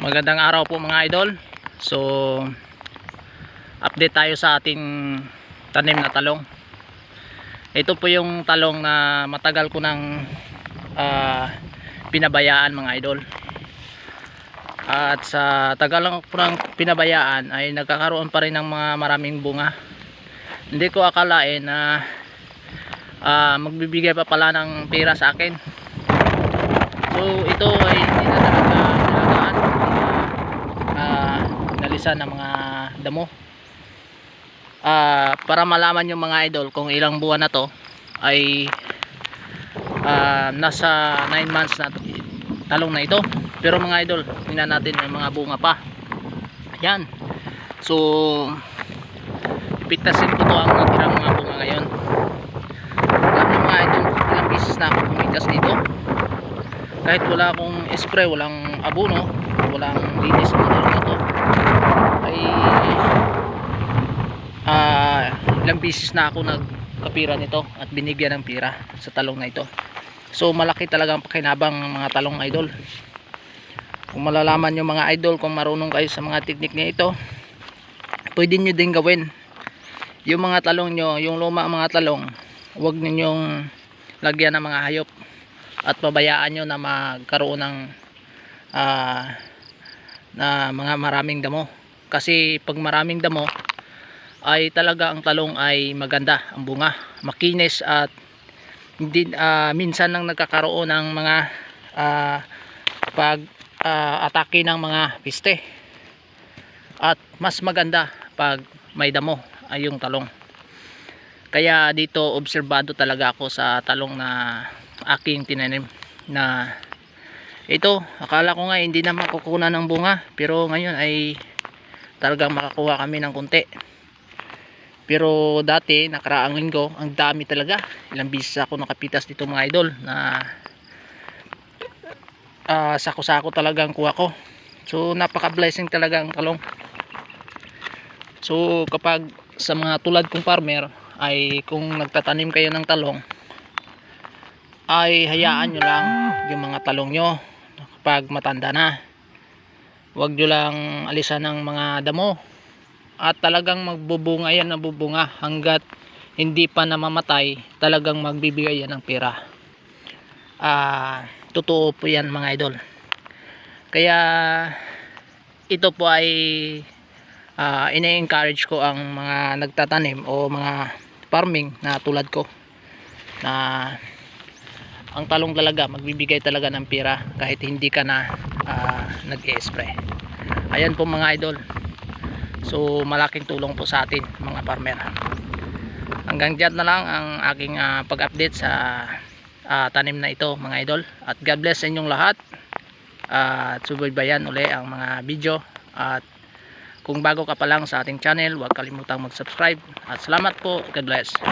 Magandang araw po mga idol. So update tayo sa ating tanim na talong. Ito po yung talong na matagal ko nang ah, pinabayaan mga idol. At sa tagal lang nang pinabayaan ay nagkakaroon pa rin ng mga maraming bunga. Hindi ko akalain na ah, magbibigay pa pala ng pera sa akin. So ito ay hindi na talaga uh, nalisan ng mga damo. Ah, para malaman yung mga idol kung ilang buwan na to ay ah, nasa 9 months na talong na ito. Pero mga idol, tingnan natin may mga bunga pa. Ayan. So pitasin ko to ang natirang mga bunga ngayon. Alam mga idol, ilang beses na ako pumitas dito kahit wala akong spray, walang abono, walang linis talong na to ay ah ilang bisis na ako nagkapira nito at binigyan ng pira sa talong na ito. So malaki talaga ang pakinabang ng mga talong idol. Kung malalaman nyo mga idol kung marunong kayo sa mga teknik na ito pwede nyo din gawin. Yung mga talong nyo yung luma mga talong huwag ninyong lagyan ng mga hayop at pabayaan nyo na magkaroon ng ah, na mga maraming damo. Kasi pag maraming damo ay talaga ang talong ay maganda ang bunga makinis at hindi ah, minsan nang nagkakaroon ng mga ah, pag ah, atake ng mga piste at mas maganda pag may damo ay yung talong kaya dito obserbado talaga ako sa talong na aking tinanim na ito. Akala ko nga hindi na makukunan ng bunga. Pero ngayon ay talagang makakuha kami ng kunti pero dati nakaraang linggo ang dami talaga. Ilang bisis ako nakapitas dito mga idol na ah, sako-sako talaga ang kuha ko. So napaka blessing talaga ang talong. So kapag sa mga tulad kong farmer ay kung nagtatanim kayo ng talong ay hayaan nyo lang yung mga talong nyo kapag matanda na. Huwag nyo lang alisan ng mga damo at talagang magbubunga yan nabubunga hanggat hindi pa namamatay talagang magbibigay yan ng pera. Ah totoo po yan mga idol. Kaya ito po ay ah, ine-encourage ko ang mga nagtatanim o mga farming na tulad ko. Na ang talong talaga magbibigay talaga ng pera kahit hindi ka na ah, nag-spray ayan po mga idol. So malaking tulong po sa atin mga farmer. Hanggang dyan na lang ang aking ah, pag-update sa ah, tanim na ito mga idol. At God bless sa inyong lahat. At subaybayan uli ang mga video. At kung bago ka pa lang sa ating channel huwag kalimutang mag-subscribe. At salamat po. God bless